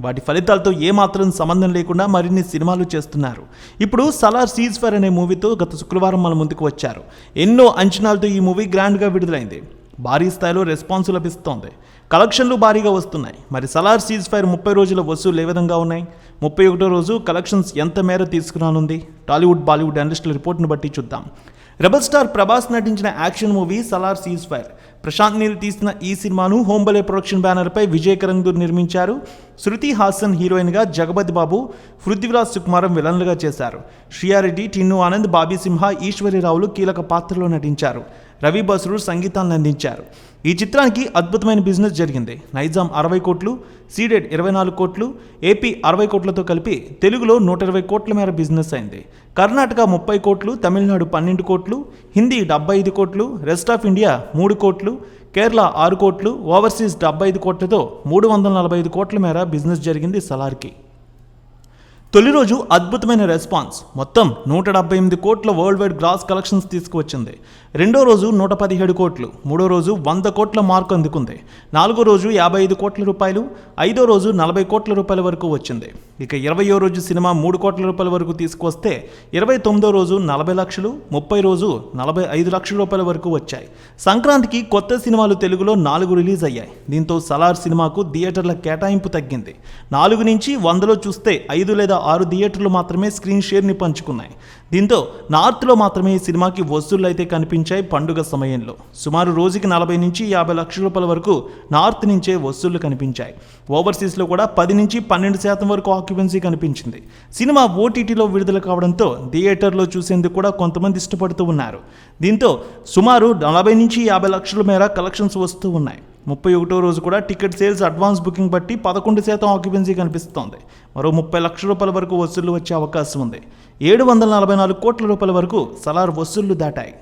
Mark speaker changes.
Speaker 1: వాటి ఫలితాలతో ఏమాత్రం సంబంధం లేకుండా మరిన్ని సినిమాలు చేస్తున్నారు. ఇప్పుడు సలార్ సీజ్ ఫైర్ అనే మూవీతో గత శుక్రవారం మన ముందుకు వచ్చారు. ఎన్నో అంచనాలతో ఈ మూవీ గ్రాండ్గా విడుదలైంది. భారీ స్థాయిలో రెస్పాన్స్ లభిస్తోంది. కలెక్షన్లు భారీగా వస్తున్నాయి. మరి సలార్ సీజ్ ఫైర్ ముప్పై రోజుల వసూలు ఏ విధంగా ఉన్నాయి? ముప్పై ఒకటో రోజు కలెక్షన్స్ ఎంత మేర తీసుకురానుంది? టాలీవుడ్ బాలీవుడ్ అనలిస్టుల రిపోర్ట్ను బట్టి చూద్దాం. రెబల్ స్టార్ ప్రభాస్ నటించిన action movie Salaar ceasefire. Prashanth Neel తీసిన ఈ సినిమాను హోంబలే ప్రొడక్షన్ బ్యానర్పై విజయ్ కరంగూర్ నిర్మించారు. శృతి హాసన్ హీరోయిన్గా జగపతి బాబు పృథ్వీరాజ్ సుకుమారం విలన్లుగా చేశారు. శ్రీయారెడ్డి టిన్ను ఆనంద్ బాబీ సింహ ఈశ్వరిరావులు కీలక పాత్రలో నటించారు. రవి బసురు సంగీతాన్ని అందించారు. ఈ చిత్రానికి అద్భుతమైన బిజినెస్ జరిగింది. నైజాం అరవై కోట్లు సీడెడ్ ఇరవై నాలుగు కోట్లు ఏపీ అరవై కోట్లతో కలిపి తెలుగులో నూట ఇరవై కోట్ల మేర బిజినెస్ అయింది. కర్ణాటక ముప్పై కోట్లు తమిళనాడు పన్నెండు కోట్లు హిందీ డెబ్బై ఐదు కోట్లు రెస్ట్ ఆఫ్ ఇండియా మూడు కోట్లు కేరళ ఆరు కోట్లు ఓవర్సీస్ డెబ్బై ఐదు కోట్లతో మూడు వందల నలభై ఐదు కోట్ల మేర బిజినెస్ జరిగింది సలార్కి. తొలి రోజు అద్భుతమైన రెస్పాన్స్. మొత్తం నూట డెబ్బై ఎనిమిది కోట్ల వరల్డ్ వైడ్ గ్రాస్ కలెక్షన్స్ తీసుకువచ్చింది. రెండో రోజు నూట పదిహేడు కోట్లు మూడో రోజు వంద కోట్ల మార్కు అందుకుంది. నాలుగో రోజు యాభై ఐదు కోట్ల రూపాయలు ఐదో రోజు నలభై కోట్ల రూపాయల వరకు వచ్చింది. ఇక ఇరవయో రోజు సినిమా మూడు కోట్ల రూపాయల వరకు తీసుకొస్తే ఇరవై తొమ్మిదో రోజు నలభై లక్షలు ముప్పై రోజు నలభై ఐదు లక్షల రూపాయల వరకు వచ్చాయి. సంక్రాంతికి కొత్త సినిమాలు తెలుగులో నాలుగు రిలీజ్ అయ్యాయి. దీంతో సలార్ సినిమాకు థియేటర్ల కేటాయింపు తగ్గింది. నాలుగు నుంచి వందలో చూస్తే ఐదు లేదా ఆరు థియేటర్లు మాత్రమే స్క్రీన్ షేర్ని పంచుకున్నాయి. దీంతో నార్త్లో మాత్రమే ఈ సినిమాకి వసూళ్ళు అయితే కనిపించాయి పండుగ సమయంలో. సుమారు రోజుకి నలభై నుంచి యాభై లక్షల రూపాయల వరకు నార్త్ నుంచే వసూళ్ళు కనిపించాయి. ఓవర్సీస్లో కూడా పది నుంచి పన్నెండు శాతం వరకు ఆక్యుపెన్సీ కనిపించింది. సినిమా ఓటీటీలో విడుదల కావడంతో థియేటర్లో చూసేందుకు కూడా కొంతమంది ఇష్టపడుతూ ఉన్నారు. దీంతో సుమారు నలభై నుంచి యాభై లక్షల మేర కలెక్షన్స్ వస్తూ ఉన్నాయి. ముప్పై ఒకటో రోజు కూడా టికెట్ సేల్స్ అడ్వాన్స్ బుకింగ్ బట్టి పదకొండు శాతం ఆక్యుపెన్సీ కనిపిస్తోంది. మరో ముప్పై లక్షల రూపాయల వరకు వసూళ్ళు వచ్చే అవకాశం ఉంది. ఏడు వందల నలభై నాలుగు కోట్ల రూపాయల వరకు సలార్ వసూళ్ళు దాటాయి.